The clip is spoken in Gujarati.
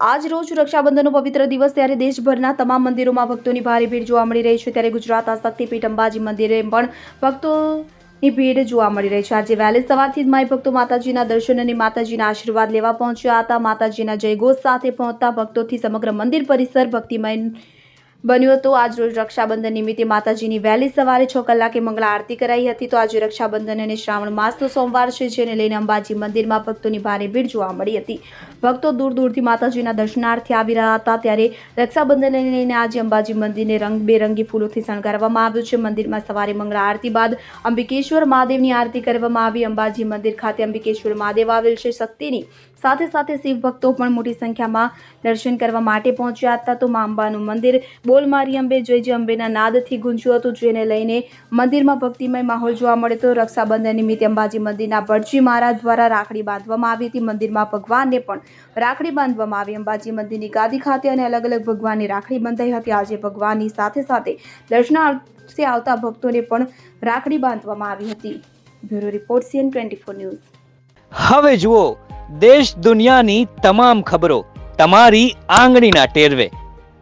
આજ રોજ રક્ષાબંધનનો પવિત્ર દિવસ ત્યારે દેશભરના તમામ મંદિરોમાં ભક્તોની ભારે ભીડ જોવા મળી રહી છે. ત્યારે ગુજરાતના શક્તિપીઠ અંબાજી મંદિરે પણ ભક્તોની ભીડ જોવા મળી રહી છે. આજે વહેલી સવારથી જ માય ભક્તો માતાજીના દર્શન અને માતાજીના આશીર્વાદ લેવા પહોંચ્યા હતા. માતાજીના જયઘોષ સાથે પહોંચતા ભક્તોથી સમગ્ર મંદિર પરિસર ભક્તિમય બન્યું હતું. આજ રોજ રક્ષાબંધન નિમિત્તે માતાજીની વહેલી સવારે છ કલાકે મંગળા આરતી કરાઈ હતી. તો આજે રક્ષાબંધન અને શ્રાવણ માસનો સોમવાર છે, જેને લઈને અંબાજી મંદિરમાં ભક્તોની ભારે ભીડ જોવા મળી હતી. ભક્તો દૂર દૂરથી માતાજીના દર્શનાર્થે આવી રહ્યા હતા. ત્યારે રક્ષાબંધનને લઈને આજે અંબાજી મંદિરને રંગબેરંગી ફૂલોથી શણગારવામાં આવ્યું છે. મંદિરમાં સવારે મંગળા આરતી બાદ અંબિકેશ્વર મહાદેવની આરતી કરવામાં આવી. અંબાજી મંદિર ખાતે અંબિકેશ્વર મહાદેવ આવેલ છે. શક્તિની સાથે સાથે શિવ ભક્તો પણ મોટી સંખ્યામાં દર્શન કરવા માટે પહોંચ્યા હતા. તો મા અંબાનું મંદિર બોલ મારી અંબે, જય જય અંબેના નાદથી ગુંજ્યું હતું જેને લઈને મંદિરમાં ભક્તિમય માહોલ જોવા મળે તો રક્ષાબંધન નિમિત્તે અંબાજી મંદિરના ભટજી મહારાજ દ્વારા રાખડી બાંધવામાં આવી હતી. મંદિરમાં ભગવાનને પણ રાખડી બાંધવામાં આવી. અંબાજી મંદિરની ગાદી ખાતે અને અલગ અલગ ભગવાનની રાખડી બંધાઈ હતી. આજે ભગવાનની સાથે સાથે દર્શનાર્થે આવતા ભક્તોને પણ રાખડી બાંધવામાં આવી હતી. Bureau report, CN twenty four news. હવે જુઓ, દેશ દુનિયાની તમામ ખબરો તમારી આંગળીના ટેરવે.